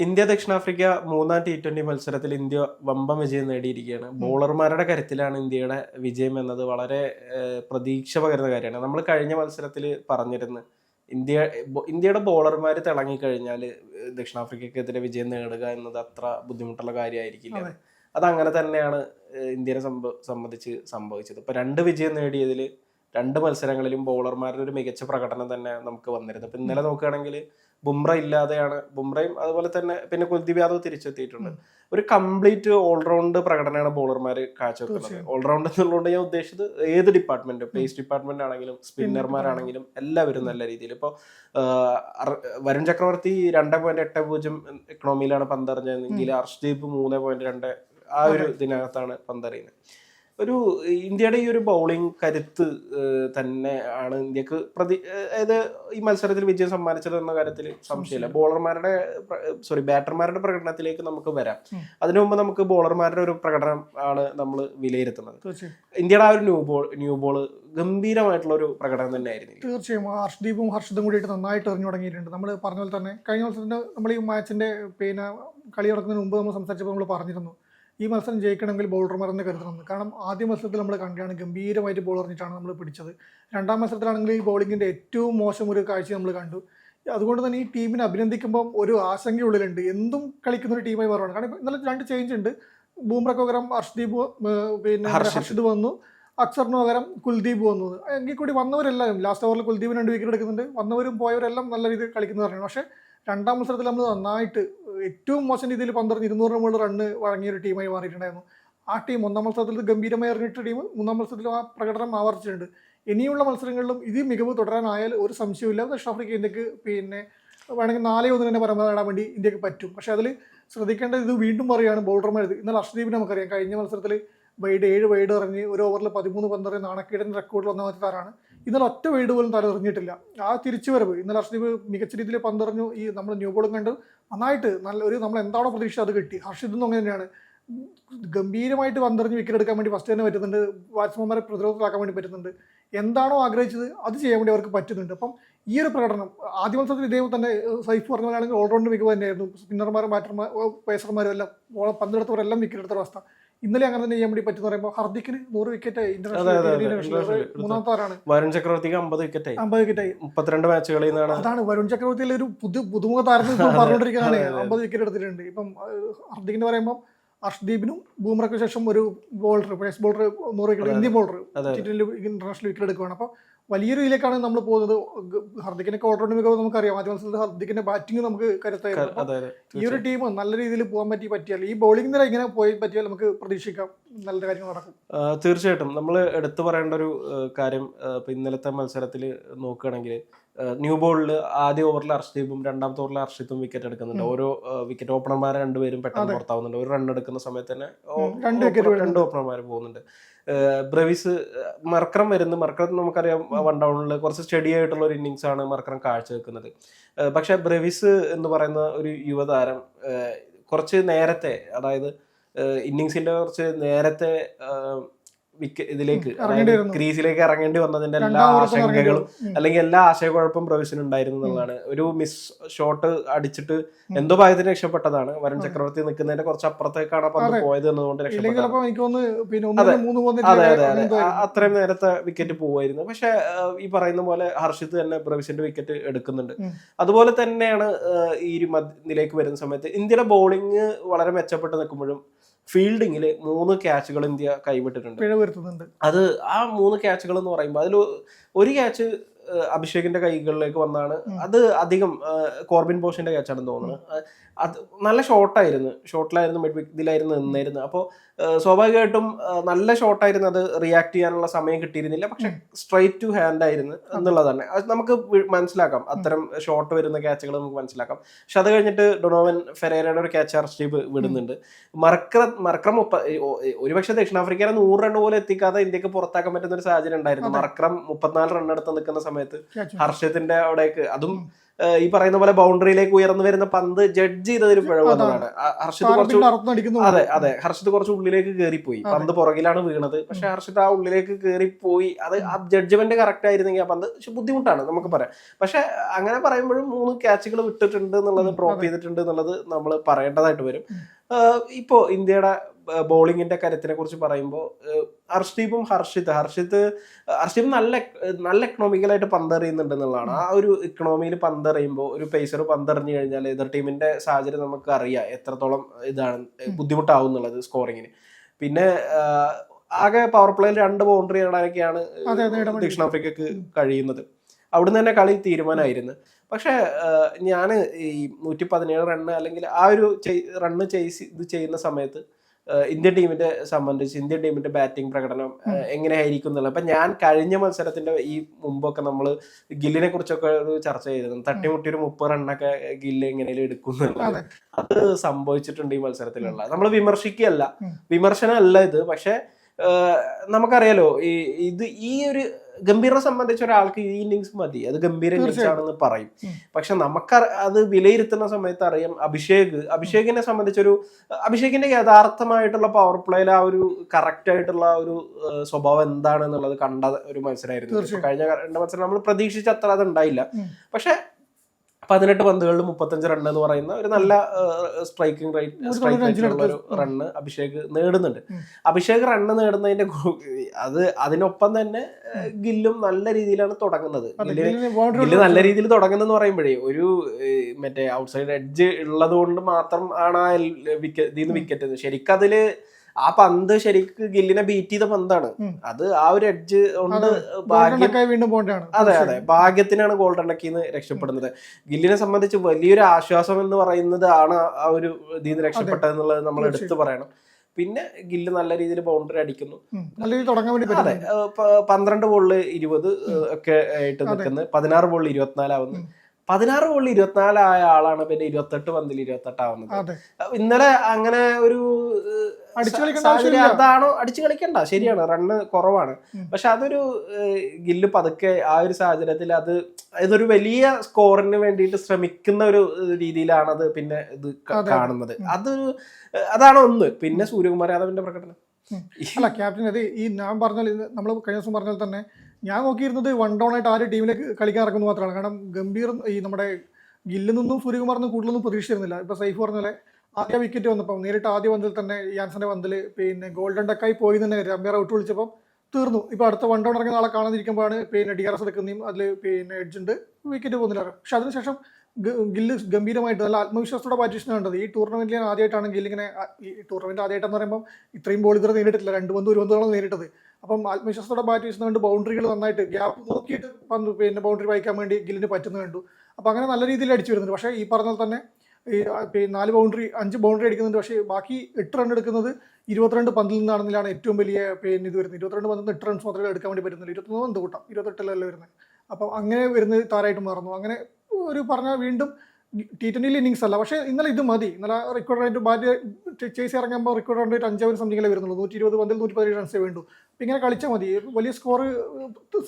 India ദക്ഷിണാഫ്രിക്ക മൂന്നാം T twenty മത്സരത്തിൽ ഇന്ത്യ വമ്പൻ വിജയം നേടിയിരിക്കുകയാണ്. ബോളർമാരുടെ കരുത്തിലാണ് ഇന്ത്യയുടെ വിജയം എന്നത് വളരെ പ്രതീക്ഷ പകരുന്ന കാര്യമാണ്. നമ്മൾ കഴിഞ്ഞ മത്സരത്തിൽ പറഞ്ഞിരുന്നു ഇന്ത്യ ഇന്ത്യയുടെ ബോളർമാർ തിളങ്ങിക്കഴിഞ്ഞാൽ ദക്ഷിണാഫ്രിക്കക്കെതിരെ വിജയം നേടുക എന്നത് അത്ര ബുദ്ധിമുട്ടുള്ള കാര്യമായിരിക്കില്ല. അതെ. അങ്ങനെ തന്നെയാണ് ഇന്ത്യനെ സംബന്ധിച്ച് സംഭവിച്ചത്. ഇപ്പൊ രണ്ട് വിജയം നേടിയതിൽ രണ്ട് മത്സരങ്ങളിലും ബോളർമാരുടെ ഒരു മികച്ച പ്രകടനം തന്നെ നമുക്ക് വന്നിരുന്നു. ഇപ്പൊ ഇന്നലെ നോക്കുകയാണെങ്കിൽ ബുംറ ഇല്ലാതെയാണ് ബുംറയും അതുപോലെ തന്നെ പിന്നെ കുൽദീപ് യാദവ് തിരിച്ചെത്തിയിട്ടുണ്ട്. ഒരു കംപ്ലീറ്റ് ഓൾറൗണ്ട് പ്രകടനമാണ് ബോളർമാർ കാഴ്ചവെക്കുന്നത്. ഓൾറൗണ്ട് എന്നുള്ളതുകൊണ്ട് ഞാൻ ഉദ്ദേശിച്ചത് ഏത് ഡിപ്പാർട്ട്മെന്റ് പേസ് ഡിപ്പാർട്ട്മെന്റ് ആണെങ്കിലും സ്പിന്നർമാരാണെങ്കിലും എല്ലാവരും നല്ല രീതിയിൽ. ഇപ്പോൾ വരുൺ ചക്രവർത്തി രണ്ട് പോയിന്റ് എട്ട് പൂജ്യം എക്കണോമിയിലാണ് പന്തറിഞ്ഞതെങ്കിൽ അർഷ്ദീപ് മൂന്ന് പോയിന്റ് രണ്ട് ആ ഒരു ഇതിനകത്താണ് പന്തെറിയുന്നത്. ഒരു ഇന്ത്യയുടെ ഈ ഒരു ബൗളിംഗ് കരുത്ത് തന്നെ ആണ് ഇന്ത്യയ്ക്ക് പ്രതി അതായത് ഈ മത്സരത്തിൽ വിജയം സമ്മാനിച്ചത് എന്ന കാര്യത്തിൽ സംശയമില്ല. ബോളർമാരുടെ സോറി ബാറ്റർമാരുടെ പ്രകടനത്തിലേക്ക് നമുക്ക് വരാം. അതിനു മുമ്പ് നമുക്ക് ബോളർമാരുടെ ഒരു പ്രകടനം ആണ് നമ്മൾ വിലയിരുത്തുന്നത്. ഇന്ത്യയുടെ ആ ഒരു ന്യൂ ബോൾ ന്യൂ ബോൾ ഗംഭീരമായിട്ടുള്ള ഒരു പ്രകടനം തന്നെയായിരുന്നു തീർച്ചയായും. ഹർഷദീപും ഹർഷദും കൂടിയിട്ട് നന്നായിട്ട് എറിഞ്ഞു തുടങ്ങിയിട്ടുണ്ട്. നമ്മൾ പറഞ്ഞ പോലെ തന്നെ കഴിഞ്ഞ മത്സരത്തിന്റെ നമ്മൾ ഈ മാച്ചിന്റെ പിന്നെ കളി നടക്കുന്നതിന് മുമ്പ് നമ്മൾ സംസാരിച്ചപ്പോൾ നമ്മൾ പറഞ്ഞിരുന്നു. ഈ മത്സരം ജയിക്കണമെങ്കിൽ ബോളർമാർ തന്നെ കരുതണം. കാരണം ആദ്യ മത്സരത്തിൽ നമ്മൾ കണ്ടാണ് ഗംഭീരമായിട്ട് ബോൾ എറിഞ്ഞിട്ടാണ് നമ്മൾ പിടിച്ചത്. രണ്ടാം മത്സരത്തിലാണെങ്കിൽ ഈ ബോളിങ്ങിന്റെ ഏറ്റവും മോശം ഒരു കാഴ്ച നമ്മൾ കണ്ടു. അതുകൊണ്ട് തന്നെ ഈ ടീമിനെ അഭിനന്ദിക്കുമ്പോൾ ഒരു ആശങ്കയുള്ളിലുണ്ട് എന്തും കളിക്കുന്ന ഒരു ടീമായി മാറുകയാണ് കാരണം ഇന്നലെ രണ്ട് ചേഞ്ച് ഉണ്ട്. ബൂംറയ്ക്ക് പകരം ഹർഷ്ദീപ് പിന്നെ. ഹർഷിത്. വന്നു. അക്സറിന് പകരം കുൽദീപ് വന്നു. എങ്കിൽ കൂടി വന്നവരെല്ലാവരും ലാസ്റ്റ് ഓവറിൽ കുൽദീപിന് രണ്ട് വിക്കറ്റ് എടുക്കുന്നുണ്ട്. വന്നവരും പോയവരെല്ലാം നല്ല രീതിയിൽ കളിക്കുന്നവരാണ് പക്ഷേ രണ്ടാം മത്സരത്തിൽ നമ്മൾ നന്നായിട്ട് ഏറ്റവും മോശം രീതിയിൽ പന്ത്രണ്ട് ഇരുന്നൂറിന് മുകളിൽ റണ്ണ് വഴങ്ങിയ ഒരു ടീമായി മാറിയിട്ടുണ്ടായിരുന്നു. ആ ടീം ഒന്നാം മത്സരത്തിൽ ഗംഭീരമായി ഇറങ്ങിയിട്ട് ടീം മൂന്നാം മത്സരത്തിൽ ആ പ്രകടനം ആവർത്തിച്ചിട്ടുണ്ട്. ഇനിയുള്ള മത്സരങ്ങളിലും ഇത് മികവ് തുടരാനായാൽ ഒരു സംശയമില്ല ദക്ഷിണാഫ്രിക്ക ഇന്ത്യയ്ക്ക് പിന്നെ വേണമെങ്കിൽ നാലേ ഒന്നിന് തന്നെ പരമ്പര നേടാൻ വേണ്ടി ഇന്ത്യയ്ക്ക് പറ്റും. പക്ഷെ അതിൽ ശ്രദ്ധിക്കേണ്ടത് ഇത് വീണ്ടും പറയുകയാണ് ബോളർമാർ ഇന്നലെ അർഷദീപിനെ നമുക്കറിയാം. കഴിഞ്ഞ മത്സരത്തിൽ വൈഡ് ഏഴ് വൈഡ് എറിഞ്ഞ് ഒരു ഓവറിൽ പതിമൂന്ന് പന്ത്രണ്ട് നാണക്കേടിന് റെക്കോർഡിൽ ഒന്നാമത്തെ താരാണ്. ഇന്നലെ ഒറ്റ വീട് പോലും തലറിഞ്ഞിട്ടില്ല ആ തിരിച്ചുവരവ് ഇന്നലെ ഹർഷദീപ് മികച്ച രീതിയിൽ പന്തറിഞ്ഞു. ഈ നമ്മൾ ന്യൂ ബോളും കണ്ട് നന്നായിട്ട് നല്ല ഒരു നമ്മൾ എന്താണോ പ്രതീക്ഷ അത് കിട്ടി. ഹർഷിതും അങ്ങനെ തന്നെയാണ്. ഗംഭീരമായിട്ട് പന്തെറിഞ്ഞ് വിക്കറ്റ് എടുക്കാൻ വേണ്ടി ഫസ്റ്റ് തന്നെ പറ്റുന്നുണ്ട്. ബാറ്റ്സ്മാൻമാരെ പ്രതിരോധത്തിലാക്കാൻ വേണ്ടി പറ്റുന്നുണ്ട്. എന്താണോ ആഗ്രഹിച്ചത് അത് ചെയ്യാൻ വേണ്ടി അവർക്ക് പറ്റുന്നുണ്ട്. അപ്പം ഈ ഒരു പ്രകടനം ആദ്യ മത്സരത്തിൽ ഇദ്ദേഹം തന്നെ സൈഫ് പറഞ്ഞ പോലെയാണെങ്കിൽ ഓൾറൗണ്ട് മികവ് തന്നെയായിരുന്നു. സ്പിന്നർമാരും ബാറ്റർമാർ പേസർമാരും എല്ലാം പന്തെടുത്തവരെല്ലാം വിക്കറ്റ് എടുത്ത അവസ്ഥ. ഇന്നലെ അങ്ങനെ തന്നെ ചെയ്യാൻ വേണ്ടി പറ്റുന്ന പറയുമ്പോൾ ഹർദിക്കിന് നൂറ് വിക്കറ്റ് ഇന്റർനാഷണൽ മൂന്നാമത്തെ ആരാണ് വരുൺ ചക്രവർത്തിക്ക് അമ്പത് വിക്കറ്റ് അമ്പത് വിക്കറ്റായി മുപ്പത്തിരണ്ട് നിന്നാണ്. അതാണ് വരുൺ ചക്രവർത്തിയിൽ ഒരു പുതു പുതുമുഖ താരത്തിൽ പറഞ്ഞുകൊണ്ടിരിക്കുകയാണ്. അമ്പത് വിക്കറ്റ് എടുത്തിട്ടുണ്ട്. ഇപ്പം ഹർദിക്കിന് പറയുമ്പോൾ അർഷ്ദീപിനും ബൂമറയ്ക്ക് ശേഷം ഒരു ബോളർ പേസ് ബോളർ നൂറ് wicket Indian bowler international wicket എടുക്കുകയാണ് അപ്പോൾ വലിയൊരു ഇതിലേക്കാണ് നമ്മൾ പോകുന്നത്. ഹർദിക്കിനൊക്കെ ഓൾറൗണ്ട് മികവ് നമുക്കറിയാം. ആദ്യ മത്സരത്തിൽ ഹർദിക്കിന്റെ ബാറ്റിംഗ് നമുക്ക് കരുത്തായിരുന്നു. ഈ ഒരു ടീം നല്ല രീതിയിൽ പോകാൻ പറ്റി പറ്റിയാൽ ഈ ബൗളിംഗ് നില ഇങ്ങനെ പോയി പറ്റിയാൽ നമുക്ക് പ്രതീക്ഷിക്കാം. നല്ല കാര്യങ്ങൾ നടക്കും. തീർച്ചയായിട്ടും. നമ്മൾ എടുത്തു പറയേണ്ട ഒരു കാര്യം ഇന്നലത്തെ മത്സരത്തിൽ നോക്കുകയാണെങ്കിൽ ന്യൂ ബോളിൽ ആദ്യ ഓവറിൽ അർഷദീപും രണ്ടാമത്തെ ഓവറിൽ അർഷിത്തും വിക്കറ്റ് എടുക്കുന്നുണ്ട്. ഓരോ വിക്കറ്റ് ഓപ്പണർമാർ രണ്ടുപേരും പെട്ടെന്ന് പുറത്താവുന്നുണ്ട്. ഒരു റൺ എടുക്കുന്ന സമയത്ത് തന്നെ രണ്ട് ഓപ്പണർ- രണ്ട് ഓപ്പണർമാർ പോകുന്നുണ്ട്. ബ്രവിസ് മർക്രം വരുന്നത് മർക്രം നമുക്കറിയാം വൺ ഡൗണിൽ കുറച്ച് സ്റ്റഡി ആയിട്ടുള്ള ഒരു ഇന്നിങ്സ് ആണ് മർക്രം കാഴ്ചവെക്കുന്നത് വെക്കുന്നത്. പക്ഷെ ബ്രവിസ് എന്ന് പറയുന്ന ഒരു യുവതാരം കുറച്ച് നേരത്തെ അതായത് ഇന്നിങ്സിന്റെ കുറച്ച് നേരത്തെ ഇതിലേക്ക് ക്രീസിലേക്ക് ഇറങ്ങേണ്ടി വന്നതിന്റെ എല്ലാ ആശങ്കകളും അല്ലെങ്കിൽ എല്ലാ ആശയക്കുഴപ്പം പ്രവിശ്യം ഉണ്ടായിരുന്നു എന്നുള്ളതാണ്. ഒരു മിസ് ഷോട്ട് അടിച്ചിട്ട് എന്തോ ഭാഗത്തിന് രക്ഷപ്പെട്ടതാണ്. വരുൺ ചക്രവർത്തി നിൽക്കുന്നതിന്റെ കുറച്ച് അപ്പുറത്തേക്കാണ് പന്ത്. പോയത് എന്നതുകൊണ്ട് രക്ഷപ്പെട്ടത് അതെ. അതെ അത്രയും നേരത്തെ വിക്കറ്റ് പോവായിരുന്നു. പക്ഷെ ഈ പറയുന്ന പോലെ ഹർഷിത് തന്നെ പ്രവിശന്റെ വിക്കറ്റ് എടുക്കുന്നുണ്ട്. അതുപോലെ തന്നെയാണ് ഈ ഒരു നിലയ്ക്ക് വരുന്ന സമയത്ത് ഇന്ത്യയുടെ ബോളിംഗ് വളരെ മെച്ചപ്പെട്ട് നിൽക്കുമ്പോഴും ഫീൽഡിങ്ങിൽ മൂന്ന് ക്യാച്ചുകൾ ഇന്ത്യ കൈവിട്ടിട്ടുണ്ട്. പിഴ വരുത്തുന്നുണ്ട്. അത് ആ മൂന്ന് ക്യാച്ചുകൾ എന്ന് പറയുമ്പോൾ അതിൽ ഒരു ക്യാച്ച് അഭിഷേകിന്റെ കൈകളിലേക്ക് വന്നാണ്. അത് അധികം കോർബിൻ ബോഷിന്റെ ക്യാച്ചാണെന്ന് തോന്നുന്നത് അത് നല്ല ഷോർട്ടായിരുന്നു ഷോർട്ടിലായിരുന്നു മിഡ് ഇതിലായിരുന്നു നിന്നായിരുന്നു അപ്പോൾ സ്വാഭാവികമായിട്ടും നല്ല ഷോട്ടായിരുന്നു അത് റിയാക്ട് ചെയ്യാനുള്ള സമയം കിട്ടിയിരുന്നില്ല. പക്ഷെ സ്ട്രൈറ്റ് ടു ഹാൻഡ് ആയിരുന്നു എന്നുള്ളതാണ്. അത് നമുക്ക് മനസ്സിലാക്കാം. അത്തരം ഷോട്ട് വരുന്ന ക്യാച്ചുകൾ നമുക്ക് മനസ്സിലാക്കാം. പക്ഷെ അത് കഴിഞ്ഞിട്ട് ഡൊണോവൻ ഫെരേരയുടെ ഒരു ക്യാച്ച് അർസ്റ്റീവ് വിടുന്നുണ്ട്. മർക്ര മർക്രം ഒരുപക്ഷെ ദക്ഷിണാഫ്രിക്കയുടെ നൂറ് റൺ പോലും എത്തിക്കാതെ ഇന്ത്യയ്ക്ക് പുറത്താക്കാൻ പറ്റുന്ന ഒരു സാഹചര്യം ഉണ്ടായിരുന്നു. മറക്രം മർക്രം മുപ്പത്തിനാല് റൺ എടുത്ത് നിൽക്കുന്ന സമയത്ത്. ഹർഷത്തിന്റെ അവിടേക്ക്. അതും ഈ പറയുന്ന പോലെ ബൗണ്ടറിയിലേക്ക് ഉയർന്നു വരുന്ന പന്ത് ജഡ്ജ് ചെയ്തതിന് പിഴവ് വന്നതാണ് ഹർഷിത് കുറച്ച് അതെ അതെ. ഹർഷിത് കുറച്ച് ഉള്ളിലേക്ക് കയറിപ്പോയി പന്ത് പുറകിലാണ് വീണത്. പക്ഷെ ഹർഷിത് ആ ഉള്ളിലേക്ക് കയറിപ്പോയി അത് ആ ജഡ്ജ്മെന്റ് കറക്റ്റ് ആയിരുന്നെങ്കിൽ ആ പന്ത് പക്ഷെ ബുദ്ധിമുട്ടാണ്. നമുക്ക് പറയാം. പക്ഷെ അങ്ങനെ പറയുമ്പോഴും മൂന്ന് ക്യാച്ചുകൾ വിട്ടിട്ടുണ്ട് എന്നുള്ളത് ഡ്രോപ്പ് ചെയ്തിട്ടുണ്ട് എന്നുള്ളത് നമ്മൾ പറയേണ്ടതായിട്ട് വരും. ഇപ്പോ ഇന്ത്യയുടെ ബോളിങ്ങിന്റെ കാര്യത്തിനെ കുറിച്ച് പറയുമ്പോൾ ഹർഷ്ദീപും ഹർഷിത് ഹർഷിത് ഹർഷീപ് നല്ല നല്ല എക്കണോമിക്കലായിട്ട് പന്തെറിയുന്നുണ്ട് എന്നുള്ളതാണ്. ആ ഒരു ഇക്കണോമിയിൽ പന്തെറിയുമ്പോൾ ഒരു പേസർ പന്തെറിഞ്ഞു കഴിഞ്ഞാൽ എതിർ ടീമിന്റെ സാഹചര്യം നമുക്ക് അറിയാം എത്രത്തോളം ഇതാണ് ബുദ്ധിമുട്ടാവും എന്നുള്ളത് സ്കോറിങ്ങിന് പിന്നെ ആകെ പവർ പ്ലേയിൽ രണ്ട് ബൗണ്ടറി ഇടാനൊക്കെയാണ്. ദക്ഷിണാഫ്രിക്കക്ക് കഴിയുന്നത്. അവിടുന്ന് തന്നെ കളി തീരുമാനമായിരുന്നു. പക്ഷെ ഞാൻ ഈ നൂറ്റി പതിനേഴ് റണ്ണ് അല്ലെങ്കിൽ ആ ഒരു റണ്ണ് ചെയ്സ് ഇത് ചെയ്യുന്ന സമയത്ത് ഇന്ത്യൻ ടീമിന്റെ സംബന്ധിച്ച് ഇന്ത്യൻ ടീമിന്റെ ബാറ്റിംഗ് പ്രകടനം എങ്ങനെയായിരിക്കും എന്നുള്ളത്. അപ്പൊ ഞാൻ കഴിഞ്ഞ മത്സരത്തിന്റെ ഈ മുമ്പൊക്കെ നമ്മൾ ഗില്ലിനെ കുറിച്ചൊക്കെ ഒരു ചർച്ച ചെയ്തിരുന്നു. തട്ടിമുട്ടി ഒരു മുപ്പത് റണ്ണൊക്കെ ഗില്ല് എങ്ങനെയും എടുക്കും അത്. സംഭവിച്ചിട്ടുണ്ട് ഈ മത്സരത്തിലുള്ള. നമ്മൾ വിമർശിക്കുകയല്ല. വിമർശനമല്ല ഇത്. പക്ഷെ നമുക്കറിയാലോ ഈ ഇത് ഈ ഒരു ഗംഭീറിനെ സംബന്ധിച്ച ഒരാൾക്ക് ഈ ഇന്നിങ്സ് മതി. അത് ഗംഭീര ഇന്നിങ്സ് ആണെന്ന് പറയും. പക്ഷെ നമുക്ക് അത് വിലയിരുത്തുന്ന സമയത്ത് അറിയാം അഭിഷേക്. അഭിഷേകിനെ സംബന്ധിച്ചൊരു അഭിഷേകിന്റെ യഥാർത്ഥമായിട്ടുള്ള പവർ പ്ലേയിൽ ആ ഒരു കറക്റ്റ് ആയിട്ടുള്ള ഒരു സ്വഭാവം സ്വഭാവം എന്താണെന്നുള്ളത് കണ്ട ഒരു മത്സരമായിരുന്നു കഴിഞ്ഞ രണ്ട് മത്സരം നമ്മൾ പ്രതീക്ഷിച്ച അത്ര അത് ഉണ്ടായില്ല. പക്ഷെ പതിനെട്ട് പന്തുകളിൽ മുപ്പത്തഞ്ച് റൺ എന്ന് പറയുന്ന ഒരു നല്ല സ്ട്രൈക്കിംഗ് റേറ്റ് സ്ട്രൈക്ക് റേറ്റിലുള്ള ഒരു റണ്ണ് അഭിഷേക് നേടുന്നുണ്ട്. അഭിഷേക് റണ്ണ് നേടുന്നതിന്റെ അത് അതിനൊപ്പം തന്നെ ഗില്ലും നല്ല രീതിയിലാണ് തുടങ്ങുന്നത്. ഗില്ല് നല്ല രീതിയിൽ തുടങ്ങുന്നെന്ന് പറയുമ്പോഴേ ഒരു മറ്റേ ഔട്ട്സൈഡ് എഡ്ജ് ഉള്ളത് കൊണ്ട് മാത്രം ആണ് ആ വിക്കറ്റ് ഇതിന്ന് വിക്കറ്റ് ശരിക്കും അതിൽ ആ പന്ത് ശരിക്ക് ഗില്ലിനെ ബീറ്റ് ചെയ്ത പന്താണ്. അത് ആ ഒരു എഡ്ജ് കൊണ്ട് അതെ. ഭാഗ്യം അതെ അതെ. ഭാഗ്യത്തിനാണ് ഗോൾഡൻ നിന്ന് രക്ഷപ്പെടുന്നത്. ഗില്ലിനെ സംബന്ധിച്ച് വലിയൊരു ആശ്വാസം എന്ന് പറയുന്നത് ആണ് ആ ഒരു ഇതിൽ നിന്ന് രക്ഷപ്പെട്ടതെന്നുള്ളത് നമ്മൾ എടുത്തു പറയണം. പിന്നെ ഗില്ല് നല്ല രീതിയിൽ ബൗണ്ടറി അടിക്കുന്നു. നല്ല രീതിയിൽ തുടങ്ങാൻ വേണ്ടി അതെ പന്ത്രണ്ട് ബോളിൽ ഇരുപത് ഒക്കെ ആയിട്ട് നിൽക്കുന്നത് പതിനാറ് ബോളിൽ ഇരുപത്തിനാലാവുന്നത് പതിനാറ് ബോളിൽ ഇരുപത്തിനാലായ ആളാണ് പിന്നെ ഇരുപത്തെട്ട് പന്തിൽ ഇരുപത്തെട്ടാവുന്നത്. ഇന്നലെ അങ്ങനെ ഒരു സാഹചര്യം. അതാണോ? അടിച്ചു കളിക്കണ്ട. ശരിയാണ്. റണ്ണ് കുറവാണ്. പക്ഷെ അതൊരു ഗില്ല് പതുക്കെ ആ ഒരു സാഹചര്യത്തിൽ അത് ഇതൊരു വലിയ സ്കോറിന് വേണ്ടിയിട്ട് ശ്രമിക്കുന്ന ഒരു രീതിയിലാണ് അത് പിന്നെ ഇത് കാണുന്നത്. അതൊരു അതാണ് ഒന്ന്. പിന്നെ സൂര്യകുമാർ യാദവിന്റെ പ്രകടനം. അല്ല ക്യാപ്റ്റൻ അത് ഈ ഞാൻ പറഞ്ഞാൽ നമ്മൾ കഴിഞ്ഞ ദിവസം പറഞ്ഞാൽ തന്നെ ഞാൻ നോക്കിയിരുന്നത് വൺ ഡൗൺ ആയിട്ട് ആര് ടീമിലേക്ക് കളിക്കാൻ ഇറക്കുന്നത് മാത്രമാണ്. കാരണം ഗംഭീർ ഈ നമ്മുടെ ഗില്ലിൽ നിന്നും സൂര്യകുമാറിനും കൂടുതലൊന്നും പ്രതീക്ഷിച്ചിരുന്നില്ല. ഇപ്പൊ സൈഫ് പറഞ്ഞ പോലെ ആദ്യ വിക്കറ്റ് വന്നപ്പോൾ നേരിട്ട് ആദ്യ പന്തിൽ തന്നെ യാൻസന്റെ പന്തിൽ പിന്നെ ഗോൾഡൻ ഡക്കായി പോയി തന്നെ അമ്പയർ ഔട്ട് വിളിച്ചപ്പോൾ തീർന്നു. ഇപ്പൊ അടുത്ത വൺ ഡൗൺ ഇറങ്ങുന്ന ആളെ കാണാതിരിക്കുമ്പോഴാണ് പിന്നെ ഡി ആർ എസ് എടുക്കുന്നതും അതിൽ പിന്നെ എഡ്ജുണ്ട് വിക്കറ്റ് പോകുന്നില്ല. പക്ഷെ അതിനുശേഷം ഗില്ല് ഗംഭീരമായിട്ട് നല്ല ആത്മവിശ്വാസത്തോടെ ബാറ്റിഷൻ കണ്ടത്. ഈ ടൂർണമെന്റിൽ ആദ്യമായിട്ടാണ് ഗില്ലിങ്ങനെ ഈ ടൂർണമെന്റ് ആദ്യമായിട്ടെന്ന് പറയുമ്പോൾ ഇത്രയും ബോൾ ഇതുവരെ നേരിട്ടിട്ടില്ല. രണ്ട് പന്ത് ഒരു പന്തുകളാണ് നേരിട്ടത്. അപ്പം ആത്മവിശ്വാസത്തോടെ ബാറ്റ് ചെയ്യുന്നതുകൊണ്ട് ബൗണ്ടറികൾ നന്നായിട്ട് ഗ്യാപ്പ് നോക്കിയിട്ട് പന്ത് പിന്നെ ബൗണ്ടറി വായിക്കാൻ വേണ്ടി ഗില്ലിന് പറ്റുന്ന കണ്ടു. അപ്പം അങ്ങനെ നല്ല രീതിയിൽ അടിച്ചു വരുന്നുണ്ട്. പക്ഷേ ഈ പറഞ്ഞാൽ തന്നെ ഈ നാല് ബൗണ്ടറി അഞ്ച് ബൗണ്ടറി അടിക്കുന്നുണ്ട്. പക്ഷേ ബാക്കി എട്ട് റൺ എടുക്കുന്നത് ഇരുപത്തിരണ്ട് പന്തിൽ നിന്നാണെന്നാണ് ഏറ്റവും വലിയ പിന്നെ ഇത് വരുന്നത്. ഇരുപത്തിരണ്ട് പന്തിൽ നിന്ന് എട്ട് റൺസ് മാത്രമേ എടുക്കാൻ വേണ്ടി പറ്റുന്നില്ല ഇരുപത്തൊന്ന് പന്ത് കൂട്ടാം. ഇരുപത്തെട്ടിലല്ലേ വരുന്നത്. അപ്പം അങ്ങനെ വരുന്നത് താരമായിട്ട് മാറുന്നു. അങ്ങനെ ഒരു പറഞ്ഞാൽ വീണ്ടും ടി ട്വന്റിയിൽ ഇന്നിങ്സ് അല്ല. പക്ഷേ ഇന്നലെ ഇത് മതി. ഇന്നലെ റെക്കോർഡ് ആയിട്ട് ബാറ്റ് ചേസ് ഇറങ്ങുമ്പോൾ റെക്കോർഡ് ആയിട്ട് അഞ്ചാവൻ സംതിങ്ങിലേ വരുന്നുള്ളൂ. നൂറ്റി ഇരുപത് പന്തിൽ നൂറ്റി പതിനേഴ് റൺസേ വേണ്ടു. ഇങ്ങനെ കളിച്ചാൽ മതി. വലിയ സ്കോർ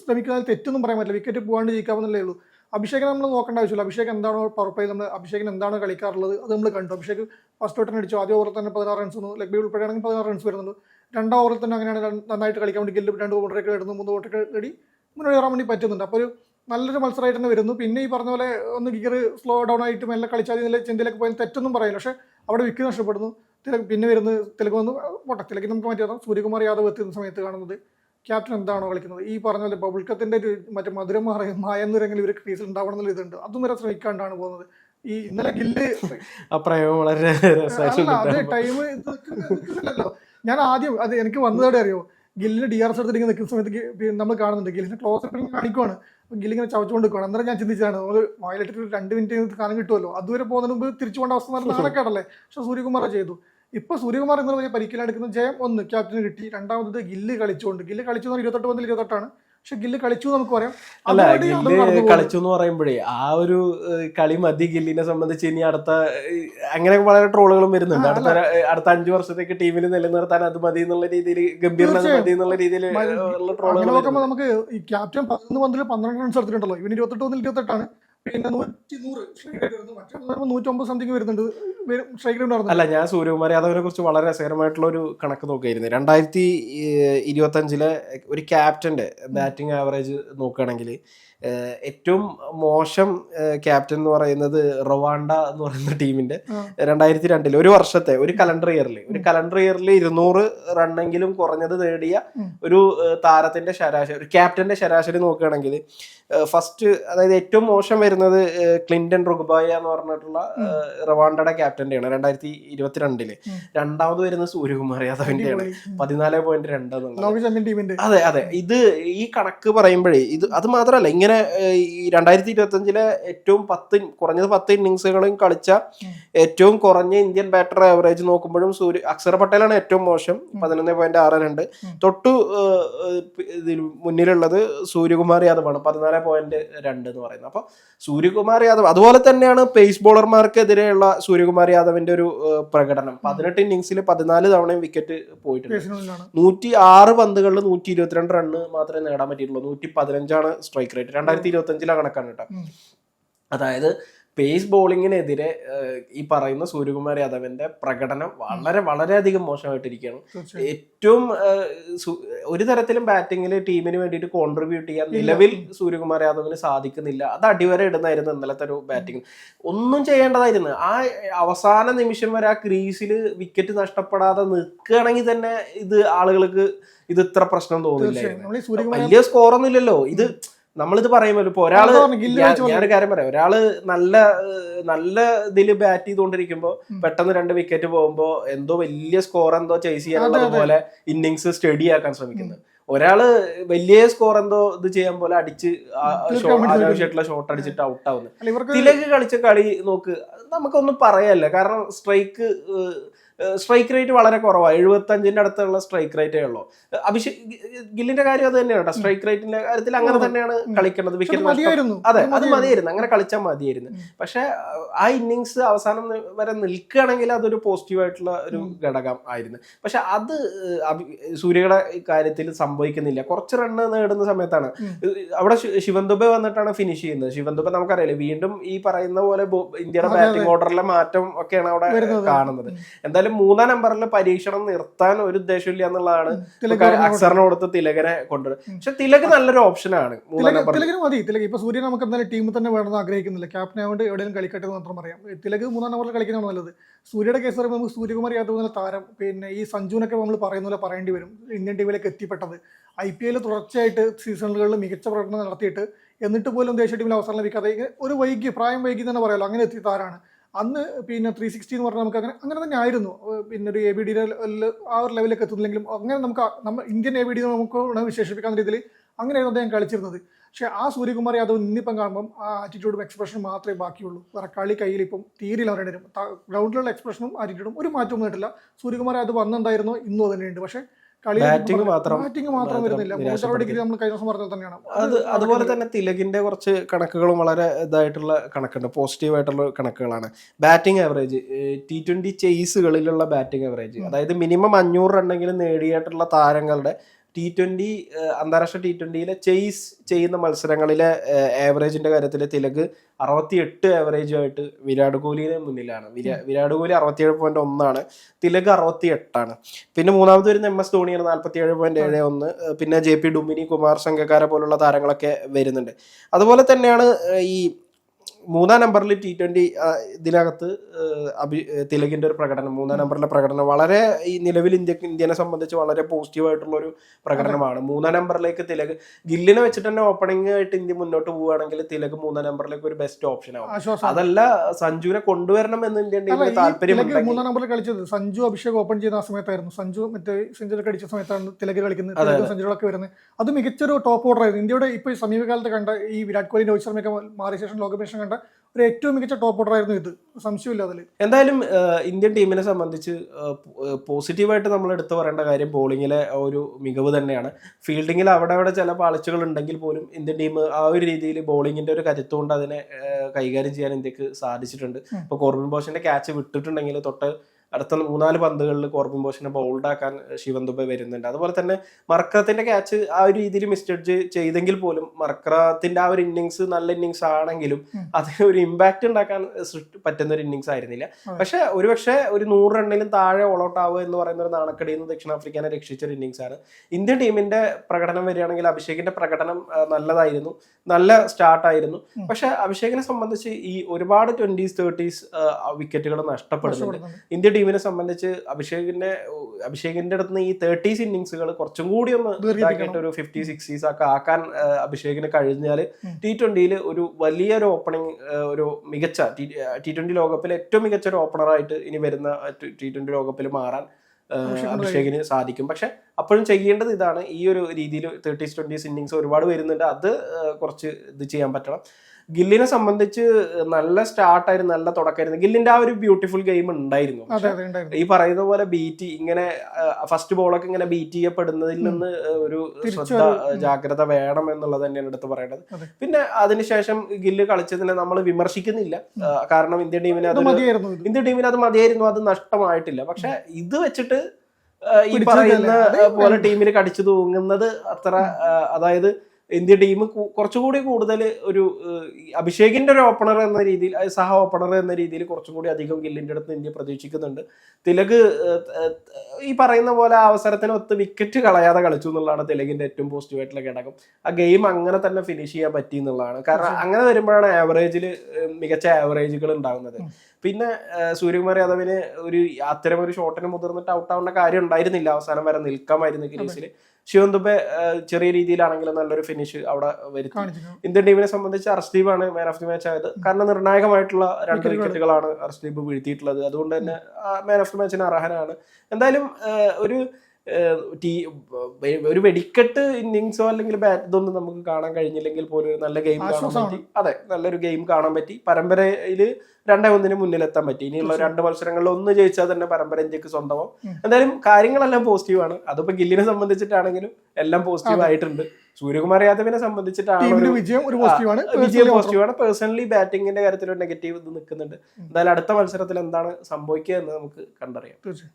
ശ്രമിക്കുന്നതിൽ തെറ്റൊന്നും പറയാൻ പറ്റില്ല. വിക്കറ്റ് പോകാണ്ട് ജയിക്കാമെന്നല്ലേ ഉള്ളൂ. അഭിഷേകിനെ നമ്മൾ നോക്കേണ്ട ആവശ്യമില്ല. അഭിഷേക് എന്താണോ പ്ലേ നമ്മൾ അഭിഷേകിന് എന്താണ് കളിക്കാറുള്ളത് അത് നമ്മൾ കണ്ടു. അഭിഷേക് ഫസ്റ്റ് തൊട്ടൻ അടിച്ചു. ആദ്യ ഓവറിൽ തന്നെ പതിനാറ് റൺസ് വന്നു. ലെഗ് ബി ഉൾപ്പെടെയാണെങ്കിൽ പതിനാറ് റൺസ് വരുന്നുണ്ട്. രണ്ടാം ഓവറിൽ തന്നെ അങ്ങനെയാണ് നന്നായിട്ട് കളിക്കാൻ വേണ്ടി ഗില്ല് രണ്ട് ബൗണ്ടറിയൊക്കെ ഇടുന്നു. മൂന്ന് ബൗണ്ടറിയൊക്കെ നേടി മുന്നോട്ട് കയറാൻ വേണ്ടി പറ്റുന്നുണ്ട്. അപ്പോൾ ഒരു നല്ലൊരു മത്സരമായിട്ട് തന്നെ വരുന്നു. പിന്നെ ഈ പറഞ്ഞ പോലെ ഒന്ന് ഗിയർ സ്ലോ ഡൗൺ ആയിട്ട് മെല്ലെ കളിച്ചാൽ നല്ല ചെന്തിലേക്ക് പോയാൽ തെറ്റൊന്നും പറയില്ല. പക്ഷേ അവിടെ വിക്കറ്റ് നഷ്ടപ്പെടുന്നു. തിലക് പിന്നെ വരുന്നത് തിലക് വന്ന് പോട്ടെ തിലക്ക് നമുക്ക് മറ്റേ സൂര്യകുമാർ യാദവ് എത്തുന്ന സമയത്ത് കാണുന്നത് ക്യാപ്റ്റൻ എന്താണോ കളിക്കുന്നത്. ഈ പറഞ്ഞ പോലെ ബബിൾക്കത്തിന്റെ ഒരു മറ്റേ മധുരം മായ മായെന്നുരെങ്കിലും ഇവർ ക്രീസിൽ ഉണ്ടാവണം എന്നുള്ള ഇതുണ്ട്. അതും വരെ ശ്രമിക്കാണ്ടാണ് പോകുന്നത്. ഈ ഇന്നലെ ഗില്ല് വളരെ അത് ടൈം ഞാൻ ആദ്യം അത് എനിക്ക് വന്നതോടെ അറിയോ? ഗില്ലിന് ഡി ആർ എസ് എടുത്തിട്ട് നിൽക്കുന്ന സമയത്ത് നമ്മൾ കാണുന്നുണ്ട്. ഗില്ലിന് ക്ലോസ് കാണിക്കുവാണ്. ഗില്ലിങ്ങനെ ചവച്ചുകൊണ്ട് നിൽക്കുകയാണ് അന്നേരം ഞാൻ ചിന്തിച്ചതാണ് നമ്മൾ വയലിട്ടിട്ട് രണ്ട് മിനിറ്റ് കാലം കിട്ടുമല്ലോ. അതുവരെ പോകുന്നതിന് മുമ്പ് തിരിച്ചു പോകേണ്ട അവസ്ഥ നല്ല നാണക്കേടല്ലേ പക്ഷെ സൂര്യകുമാർ ചെയ്തു. ഇപ്പൊ സൂര്യകുമാർ എന്ന വലിയ പരിക്കിലെടുക്കുന്ന ജയം ഒന്ന് ക്യാപ്റ്റന് കിട്ടി. രണ്ടാമത് ഗില്ല് കളിച്ചുകൊണ്ട്. ഗില്ല് കളിച്ചു ഇരുപത്തെട്ട് പന്തിൽ ഇരുപത്തെട്ടാണ്. പക്ഷെ ഗില്ല് കളിച്ചു നമുക്ക് പറയാം. അല്ല ഗില്ല് കളിച്ചു എന്ന് പറയുമ്പോഴേ ആ ഒരു കളി മതി ഗില്ലിനെ സംബന്ധിച്ച് ഇനി അടുത്ത അങ്ങനെ വളരെ ട്രോളുകളും വരുന്നുണ്ട്. അടുത്ത അടുത്ത അഞ്ചു വർഷത്തേക്ക് ടീമിൽ നിലനിർത്താൻ അത് മതി എന്നുള്ള രീതിയിൽ ഗംഭീറിന് മതി എന്നുള്ള രീതിയിൽ ട്രോളുകൾ നമുക്ക് ഈ ക്യാപ്റ്റൻ പതിനൊന്ന് പന്ത്രണ്ട് പന്ത്രണ്ട് റൺസ് എടുത്തിട്ടുണ്ടല്ലോ ഇവന് ഇരുപത്തെട്ട് ഒന്ന് ഇരുപത്തെട്ടാണ്. പിന്നെ സംതിങ് വരുന്നുണ്ട്. അല്ല ഞാൻ സൂര്യകുമാർ യാദവിനെ കുറിച്ച് വളരെ രസകരമായിട്ടുള്ള ഒരു കണക്ക് നോക്കിയിരുന്നു രണ്ടായിരത്തി ഇരുപത്തി അഞ്ചിലെ ഒരു ക്യാപ്റ്റന്റെ ബാറ്റിംഗ് ആവറേജ് നോക്കുകയാണെങ്കിൽ ഏറ്റവും മോശം ക്യാപ്റ്റൻ എന്ന് പറയുന്നത് റൊവാണ്ട എന്ന് പറയുന്ന ടീമിന്റെ. രണ്ടായിരത്തി രണ്ടിൽ ഒരു വർഷത്തെ ഒരു കലണ്ടർ ഇയറിൽ ഒരു കലണ്ടർ ഇയറിൽ ഇരുന്നൂറ് റണ്ണെങ്കിലും കുറഞ്ഞത് നേടിയ ഒരു താരത്തിന്റെ ശരാശരി ഒരു ക്യാപ്റ്റന്റെ ശരാശരി നോക്കുകയാണെങ്കിൽ ഫസ്റ്റ് അതായത് ഏറ്റവും മോശം വരുന്നത് ക്ലിന്റൺ റുഗ്ബായ എന്ന് പറഞ്ഞിട്ടുള്ള റവാണ്ടയുടെ ക്യാപ്റ്റന്റെയാണ് രണ്ടായിരത്തി ഇരുപത്തിരണ്ടിൽ. രണ്ടാമത് വരുന്ന സൂര്യകുമാർ യാദവിന്റെയാണ്. പതിനാല് പോയിന്റ് രണ്ട് അതെ അതെ. ഇത് ഈ കണക്ക് പറയുമ്പോഴേ ഇത് അത് മാത്രമല്ല ഇങ്ങനെ ഏഹ്, ഈ രണ്ടായിരത്തി ഇരുപത്തി അഞ്ചിലെ ഏറ്റവും പത്ത് കുറഞ്ഞത് പത്ത് ഇന്നിങ്സുകളും കളിച്ച ഏറ്റവും കുറഞ്ഞ ഇന്ത്യൻ ബാറ്റർ ആവറേജ് നോക്കുമ്പോഴും സൂര്യ അക്ഷർ പട്ടേലാണ് ഏറ്റവും മോശം. പതിനൊന്ന് പോയിന്റ് ആറ് രണ്ട്. തൊട്ടു മുന്നിലുള്ളത് സൂര്യകുമാർ യാദവാണ്. പതിനാല് പോയിന്റ് രണ്ട് എന്ന് പറയുന്നത്. അപ്പൊ സൂര്യകുമാർ യാദവ് അതുപോലെ തന്നെയാണ് പേസ് ബോളർമാർക്കെതിരെയുള്ള സൂര്യകുമാർ യാദവിന്റെ ഒരു പ്രകടനം. പതിനെട്ട് ഇന്നിങ്സിൽ പതിനാല് തവണയും വിക്കറ്റ് പോയിട്ടുണ്ട്. നൂറ്റി ആറ് പന്തുകളിൽ നൂറ്റി ഇരുപത്തിരണ്ട് റണ്ണ് മാത്രമേ നേടാൻ പറ്റിയിട്ടുള്ളൂ. നൂറ്റി പതിനഞ്ചാണ് സ്ട്രൈക്ക് റേറ്റ് രണ്ടായിരത്തി ഇരുപത്തി അഞ്ചിലെ കണക്കാണ് കേട്ടോ അതായത് പേസ് ബോളിങ്ങിനെതിരെ ഈ പറയുന്ന സൂര്യകുമാർ യാദവിന്റെ പ്രകടനം വളരെ വളരെയധികം മോശമായിട്ടിരിക്കുകയാണ്. ഏറ്റവും ഒരു തരത്തിലും ബാറ്റിങ്ങിൽ ടീമിന് വേണ്ടിയിട്ട് കോൺട്രിബ്യൂട്ട് ചെയ്യാൻ നിലവിൽ സൂര്യകുമാർ യാദവിന് സാധിക്കുന്നില്ല. അത് അടിവരെ ഇടുന്നായിരുന്നു ഇന്നലത്തെ ഒരു ബാറ്റിംഗ് ഒന്നും ചെയ്യേണ്ടതായിരുന്നു. ആ അവസാന നിമിഷം വരെ ആ ക്രീസിൽ വിക്കറ്റ് നഷ്ടപ്പെടാതെ നിൽക്കുകയാണെങ്കിൽ തന്നെ ഇത് ആളുകൾക്ക് ഇത് ഇത്ര പ്രശ്നം സൂര്യകുമാർ വലിയ ഇല്ലല്ലോ. ഇത് നമ്മളിത് പറയുമ്പോൾ ഇപ്പൊ ഒരാൾ ഞാനൊരു കാര്യം പറയാം. ഒരാൾ നല്ല നല്ല ഇതിൽ ബാറ്റ് ചെയ്തുകൊണ്ടിരിക്കുമ്പോ പെട്ടെന്ന് രണ്ട് വിക്കറ്റ് പോകുമ്പോ എന്തോ വലിയ സ്കോർ എന്തോ ചേസ് ചെയ്യാനുള്ളത് അതെ. പോലെ ഇന്നിങ്സ് സ്റ്റഡി ആക്കാൻ ശ്രമിക്കുന്നത് ഒരാൾ വലിയ സ്കോർ എന്തോ ഇത് ചെയ്യാൻ പോലെ അടിച്ച് ആ- തീർക്കാൻ ഷോ- വേണ്ടി അനാവശ്യമായിട്ടുള്ള ഷോട്ട് അടിച്ചിട്ട് ഔട്ട് ആവുന്നത് തിലക് കളിച്ച കളി നോക്ക് നമുക്കൊന്നും പറയല്ല കാരണം സ്ട്രൈക്ക് സ്ട്രൈക്ക് റേറ്റ് വളരെ കുറവാണ് എഴുപത്തി അഞ്ചിന്റെ അടുത്തുള്ള സ്ട്രൈക്ക് റേറ്റേ ഉള്ളൂ. അഭിഷേക് ഗില്ലിന്റെ കാര്യം അത് തന്നെയാണ് കേട്ടോ. സ്ട്രൈക്ക് റേറ്റിന്റെ കാര്യത്തിൽ അങ്ങനെ തന്നെയാണ് കളിക്കുന്നത്. അത് വിക്കറ്റ് അതെ അത് മതിയായിരുന്നു. അങ്ങനെ കളിച്ചാൽ മതിയായിരുന്നു. പക്ഷെ ആ ഇന്നിങ്സ് അവസാനം വരെ നിൽക്കുകയാണെങ്കിൽ അതൊരു പോസിറ്റീവ് ആയിട്ടുള്ള ഒരു ഘടകം ആയിരുന്നു. പക്ഷെ അത് സൂര്യയുടെ കാര്യത്തിൽ സംഭവിക്കുന്നില്ല. കുറച്ച് റണ്ണ് നേടുന്ന സമയത്താണ്. അവിടെ ശിവന്തുബ ശിവൻ ദുബെ വന്നിട്ടാണ് ഫിനിഷ് ചെയ്യുന്നത്. ശിവൻ ദുബെ നമുക്കറിയാലേ വീണ്ടും ഈ പറയുന്ന പോലെ ഇന്ത്യയുടെ ബാറ്റിംഗ് ഓർഡറിലെ മാറ്റം ഒക്കെയാണ് അവിടെ കാണുന്നത്. ഉം. എന്തായാലും മൂന്നാം നമ്പറിൽ പരീക്ഷണം നിർത്താൻ ഒരു ഉദ്ദേശമില്ല എന്നുള്ളതാണ് അക്സറിന് കൊടുത്ത് തിലകനെ കൊണ്ടുവരും പക്ഷെ തിലക് നല്ലൊരു ഓപ്ഷനാണ് മൂന്നാം തിലക് നമ്പറിൽ തിലകിന് മതി. തിലക് ഇപ്പൊ സൂര്യൻ നമുക്ക് എന്തായാലും ടീമിൽ തന്നെ വേണമെന്ന് ആഗ്രഹിക്കുന്നില്ല. ക്യാപ്റ്റൻ ആയതുകൊണ്ട് എവിടെയും കളിക്കട്ടെ എന്ന് മാത്രം പറയാം. തിലക് മൂന്നാം നമ്പറിൽ കളിക്കുന്നതാണ് നല്ലത്. സൂര്യയുടെ കേസ് പറയുമ്പോൾ നമുക്ക് സൂര്യകുമാർ യാദവ് എന്ന താരം പിന്നെ ഈ സഞ്ജുവിനൊക്കെ നമ്മൾ പറയുന്ന പോലെ പറയേണ്ടി വരും. ഇന്ത്യൻ ടീമിലേക്ക് എത്തിപ്പെട്ടത്. ഐ പി എല്ലിൽ തുടർച്ചയായിട്ട് സീസണുകളിൽ മികച്ച പ്രകടനം നടത്തിയിട്ട് എന്നിട്ട് പോലും ദേശീയ ടീമിൽ അവസരം ലഭിക്കാതെ ഒരു വൈകി പ്രായം വൈകി തന്നെ പറയാലോ. അങ്ങനെ എത്തിയ താരാണ്. അന്ന് പിന്നെ ത്രീ സിക്സ്റ്റി എന്ന് പറഞ്ഞാൽ നമുക്ക് അങ്ങനെ അങ്ങനെ തന്നെ ആയിരുന്നു. പിന്നെ ഒരു എ ബി ഡിയുടെ ആ ഒരു ലെവലിലേക്ക് എത്തുന്നില്ലെങ്കിലും അങ്ങനെ നമുക്ക് നമ്മൾ ഇന്ത്യൻ എ ബി ഡി നമുക്ക് വിശേഷിപ്പിക്കാൻ രീതിയിൽ അങ്ങനെയായിരുന്നു അദ്ദേഹം കളിച്ചിരുന്നത്. പക്ഷേ ആ സൂര്യകുമാർ യാദവ് ഇന്നിപ്പം കാണുമ്പം ആ ആറ്റിറ്റ്യൂഡും എക്സ്പ്രഷനും മാത്രമേ ബാക്കിയുള്ളൂ. വേറെ കളി കയ്യിൽ ഇപ്പം വരും ഗ്രൗണ്ടിലുള്ള എക്സ്പ്രഷനും ആറ്റിറ്റ്യൂഡും ഒരു മാറ്റവും വന്നിട്ടില്ല. സൂര്യകുമാർ യാദവ് വന്നെന്തായിരുന്നു ഇന്നും അതുതന്നെയുണ്ട് പക്ഷേ Batting മാത്രം- ബാറ്റിംഗ് മാത്രം വരുന്നില്ല. ഡിഗ്രി നമ്മൾ കഴിഞ്ഞ ദിവസം പറഞ്ഞത് തന്നെയാണ്. അത് അതുപോലെ തന്നെ തിലകിന്റെ കുറച്ച് കണക്കുകളും വളരെ ഇതായിട്ടുള്ള കണക്കുണ്ട്. പോസിറ്റീവ് ആയിട്ടുള്ള കണക്കുകളാണ്. ബാറ്റിംഗ് ആവറേജ് ടി ട്വന്റി ചേസുകളിലുള്ള ബാറ്റിംഗ് ആവറേജ് അതായത് മിനിമം അഞ്ഞൂറ് റണ്ണെങ്കിലും നേടിയിട്ടുള്ള താരങ്ങളുടെ ടി ട്വന്റി അന്താരാഷ്ട്ര ടി ട്വന്റിയിലെ ചെയ്സ് ചെയ്യുന്ന മത്സരങ്ങളിലെ ആവറേജിന്റെ കാര്യത്തിൽ തിലക് അറുപത്തി എട്ട് ആവറേജുമായിട്ട് വിരാട് കോഹ്ലിയുടെ മുന്നിലാണ്. വിരാ- വിരാട് കോഹ്ലി അറുപത്തിയേഴ് പോയിന്റ് ഒന്നാണ് തിലക് അറുപത്തി എട്ടാണ് പിന്നെ മൂന്നാമത് വരുന്ന എം എസ് ധോണിയാണ് നാൽപ്പത്തി ഏഴ് പോയിന്റ് ഏഴ് ഒന്ന് പിന്നെ J P Duminy Kumar Sangakkara പോലുള്ള താരങ്ങളൊക്കെ വരുന്നുണ്ട്. അതുപോലെ തന്നെയാണ് ഈ മൂന്നാം നമ്പറിൽ ടി ട്വന്റി ഇതിനകത്ത് അഭി തിലകിന്റെ ഒരു പ്രകടനം മൂന്നാം നമ്പറിലെ പ്രകടനം വളരെ ഈ നിലവിൽ ഇന്ത്യ ഇന്ത്യനെ സംബന്ധിച്ച് വളരെ പോസിറ്റീവ് ആയിട്ടുള്ള ഒരു പ്രകടനമാണ്. മൂന്നാം നമ്പറിലേക്ക് തിലക് ഗില്ലിനെ വെച്ചിട്ട് തന്നെ ഓപ്പണിംഗ് ആയിട്ട് ഇന്ത്യ മുന്നോട്ട് പോവുകയാണെങ്കിൽ തിലക് മൂന്നാം നമ്പറിലേക്ക് ഒരു ബെസ്റ്റ് ഓപ്ഷൻ ആവും. അതല്ല സഞ്ജുവിനെ കൊണ്ടുവരണം എന്ന് ഇന്ത്യ താല്പര്യം മൂന്നാം നമ്പറിൽ കളിച്ചത് സഞ്ജു അഭിഷേക് ഓപ്പൺ ചെയ്യുന്ന ആ സമയത്തായിരുന്നു. സഞ്ജു മറ്റേ സെഞ്ചുറി കടിച്ച സമയത്താണ് തിലക് കളിക്കുന്നത്. സെഞ്ചുറികളൊക്കെ വരുന്നത്. അത് മികച്ചൊരു ടോപ്പ് ഓർഡർ ആയിരുന്നു. ഇന്ത്യയുടെ ഇപ്പോൾ സമീപകാലത്ത് കണ്ട ഈ വിരാട് കോഹ്ലി രോഹിത് ശർമ്മയൊക്കെ മാറിയ ശേഷം ലോകമേഷൻ കണ്ട ഒരു ഏറ്റവും മികച്ച ടോപ്പ് ഓർഡർ ആയിരുന്നു ഇത്. സംശയമില്ല അതിൽ എന്തായാലും ഇന്ത്യൻ ടീമിനെ സംബന്ധിച്ച് പോസിറ്റീവായിട്ട് നമ്മൾ എടുത്തു പറയേണ്ട കാര്യം ബോളിങ്ങിലെ ഒരു മികവ് തന്നെയാണ്. ഫീൽഡിങ്ങിൽ അവിടെ അവിടെ ചില പാളിച്ചകൾ ഉണ്ടെങ്കിൽ പോലും ഇന്ത്യൻ ടീം ആ ഒരു രീതിയിൽ ബോളിങ്ങിന്റെ ഒരു കരുത്തുകൊണ്ട് അതിനെ കൈകാര്യം ചെയ്യാൻ ഇന്ത്യയ്ക്ക് സാധിച്ചിട്ടുണ്ട്. ഇപ്പോൾ ഇപ്പൊ കോർബിൻ ബോഷിന്റെ ക്യാച്ച് വിട്ടിട്ടുണ്ടെങ്കിൽ തൊട്ട് അടുത്ത മൂന്നാൽ പന്തുകളിൽ കോർബിൻ ബോഷിനെ ബൗൾഡാക്കാൻ ശിവൻ ദുബെ വരുന്നുണ്ട്. അതുപോലെ തന്നെ മർക്കറത്തിന്റെ ക്യാച്ച് ആ ഒരു രീതിയിൽ മിസ്റ്റഡ്ജ് ചെയ്തെങ്കിൽ പോലും മർക്കറത്തിന്റെ ആ ഒരു ഇന്നിങ്സ് നല്ല ഇന്നിങ്സ് ആണെങ്കിലും അതിന് ഒരു ഇമ്പാക്ട് ഉണ്ടാക്കാൻ പറ്റുന്ന ഒരു ഇന്നിങ്സ് ആയിരുന്നില്ല. പക്ഷെ ഒരുപക്ഷെ ഒരു നൂറ് റണ്ണിലും താഴെ ഓൾ ഔട്ട് ആവുക എന്ന് പറയുന്ന ഒരു നാണക്കടിയിൽ നിന്ന് ദക്ഷിണാഫ്രിക്കനെ രക്ഷിച്ച ഒരു ഇന്നിങ്സ് ആണ്. ഇന്ത്യൻ ടീമിന്റെ പ്രകടനം വരികയാണെങ്കിൽ അഭിഷേകിന്റെ പ്രകടനം നല്ലതായിരുന്നു. നല്ല സ്റ്റാർട്ടായിരുന്നു ആയിരുന്നു. പക്ഷെ അഭിഷേകിനെ സംബന്ധിച്ച് ഈ ഒരുപാട് ട്വന്റീസ് തേർട്ടീസ് വിക്കറ്റുകൾ നഷ്ടപ്പെടുന്നു നഷ്ടപ്പെടുന്നുണ്ട്. ഇന്ത്യ ടീമിനെ സംബന്ധിച്ച് അഭിഷേകിന്റെ അഭിഷേകിന്റെ അടുത്ത് നിന്ന് ഈ തേർട്ടീസ് ഇന്നിങ്സുകൾ കുറച്ചും കൂടി ഒന്ന്. ഇതാക്കിയിട്ട് ഒരു ഫിഫ്റ്റി സിക്സ്റ്റീസ് ഒക്കെ ആക്കാൻ അഭിഷേകിന് കഴിഞ്ഞാൽ. ടി ട്വന്റിയിൽ ഒരു വലിയൊരു ഓപ്പണിംഗ് ഒരു മികച്ച ടി ട്വന്റി ലോകകപ്പിൽ ഏറ്റവും മികച്ച ഒരു ഓപ്പണറായിട്ട് ഇനി വരുന്ന ടി ട്വന്റി ലോകകപ്പിൽ മാറാൻ അഭിഷേകിന് അഭിഷേകിന് സാധിക്കും പക്ഷെ അപ്പോഴും ചെയ്യേണ്ടത് ഇതാണ് ഈ ഒരു രീതിയിൽ തേർട്ടീസ് ട്വന്റീസ് ഇന്നിങ്സ് ഒരുപാട് വരുന്നുണ്ട് അത് കുറച്ച് ഇത് ചെയ്യാൻ പറ്റണം ഗില്ലിനെ സംബന്ധിച്ച് നല്ല സ്റ്റാർട്ടായിരുന്നു നല്ല തുടക്കമായിരുന്നു. ഗില്ലിന്റെ ആ ഒരു ബ്യൂട്ടിഫുൾ ഗെയിം ഉണ്ടായിരുന്നു. ഈ പറയുന്ന പോലെ ബീറ്റ് ഇങ്ങനെ ഫസ്റ്റ് ബോളൊക്കെ ഇങ്ങനെ ബീറ്റ് ചെയ്യപ്പെടുന്നതിൽ നിന്ന് ഒരു ശ്രദ്ധ ജാഗ്രത വേണം എന്നുള്ളത് തന്നെയാണ് എടുത്ത് പറയേണ്ടത്. പിന്നെ അതിനുശേഷം ഗില്ല് കളിച്ചതിനെ നമ്മൾ വിമർശിക്കുന്നില്ല. കാരണം ഇന്ത്യൻ ടീമിന് അത് ഇന്ത്യൻ ടീമിന് അത് മതിയായിരുന്നു അത് നഷ്ടമായിട്ടില്ല. പക്ഷെ ഇത് വെച്ചിട്ട് ഈ പറയുന്ന പോലെ ടീമിന് കടിച്ചു തൂങ്ങുന്നത് അത്ര അതായത് ഇന്ത്യ ടീം കുറച്ചുകൂടി കൂടുതൽ ഒരു അഭിഷേകിന്റെ ഒരു ഓപ്പണർ എന്ന രീതിയിൽ സഹ ഓപ്പണർ എന്ന രീതിയിൽ കുറച്ചും കൂടി അധികം ഗില്ലിന്റെ അടുത്ത് ഇന്ത്യ പ്രതീക്ഷിക്കുന്നുണ്ട്. തിലക് ഈ പറയുന്ന പോലെ ആ അവസരത്തിനൊത്ത് വിക്കറ്റ് കളയാതെ കളിച്ചു എന്നുള്ളതാണ് തിലകിന്റെ ഏറ്റവും പോസിറ്റീവായിട്ടുള്ള ഘടകം. ആ ഗെയിം അങ്ങനെ തന്നെ ഫിനിഷ് ചെയ്യാൻ പറ്റി എന്നുള്ളതാണ്. കാരണം അങ്ങനെ വരുമ്പോഴാണ് ആവറേജിൽ മികച്ച ആവറേജുകൾ ഉണ്ടാകുന്നത്. പിന്നെ സൂര്യകുമാർ യാദവിന് ഒരു അത്തരം ഒരു ഷോട്ടിന് മുതിർന്നിട്ട് ഔട്ട് ആവേണ്ട കാര്യം ഉണ്ടായിരുന്നില്ല. അവസാനം വരെ നിൽക്കാമായിരുന്നു ക്രീസിൽ ശിവൻ ദുബെ ചെറിയ രീതിയിലാണെങ്കിലും നല്ലൊരു ഫിനിഷ് അവിടെ വരുത്തി. ഇന്ത്യൻ ടീമിനെ സംബന്ധിച്ച് അർഷ്ദീപാണ് മാൻ ഓഫ് ദി മാച്ച് ആയത്. കാരണം നിർണായകമായിട്ടുള്ള രണ്ട്. വിക്കറ്റുകളാണ് അർഷ്ദീപ് വീഴ്ത്തിയിട്ടുള്ളത്. അതുകൊണ്ട് തന്നെ മാൻ ഓഫ് ദി മാച്ചിന് അർഹനാണ്. എന്തായാലും ഒരു ടീ ഒരു വെടിക്കെട്ട് ഇന്നിങ്സോ അല്ലെങ്കിൽ ബാറ്റ് ഇതൊന്നും നമുക്ക് കാണാൻ കഴിഞ്ഞില്ലെങ്കിൽ പോലും ഒരു നല്ല ഗെയിം കാണാൻ പറ്റി. അതെ നല്ലൊരു ഗെയിം കാണാൻ പറ്റി. പരമ്പരയിൽ രണ്ടേ ഒന്നിന് മുന്നിലെത്താൻ പറ്റി. ഇനിയുള്ള രണ്ട് മത്സരങ്ങളിൽ ഒന്ന് ജയിച്ചാൽ തന്നെ പരമ്പര ഇന്ത്യയ്ക്ക് സ്വന്തമാവും. എന്തായാലും കാര്യങ്ങളെല്ലാം പോസിറ്റീവ് ആണ്. അതിപ്പോ ഗില്ലിനെ സംബന്ധിച്ചിട്ടാണെങ്കിലും എല്ലാം പോസിറ്റീവ് ആയിട്ടുണ്ട്. സൂര്യകുമാർ യാദവിനെ സംബന്ധിച്ചിട്ടാണ് വിജയം പോസിറ്റീവാണ് വിജയം പോസിറ്റീവ് ആണ്. പേഴ്സണലി ബാറ്റിംഗിന്റെ കാര്യത്തിൽ നെഗറ്റീവ് ഇത് നിൽക്കുന്നുണ്ട്. എന്തായാലും അടുത്ത മത്സരത്തിൽ എന്താണ് സംഭവിക്കുക എന്ന് നമുക്ക് കണ്ടറിയാം. തീർച്ചയായും.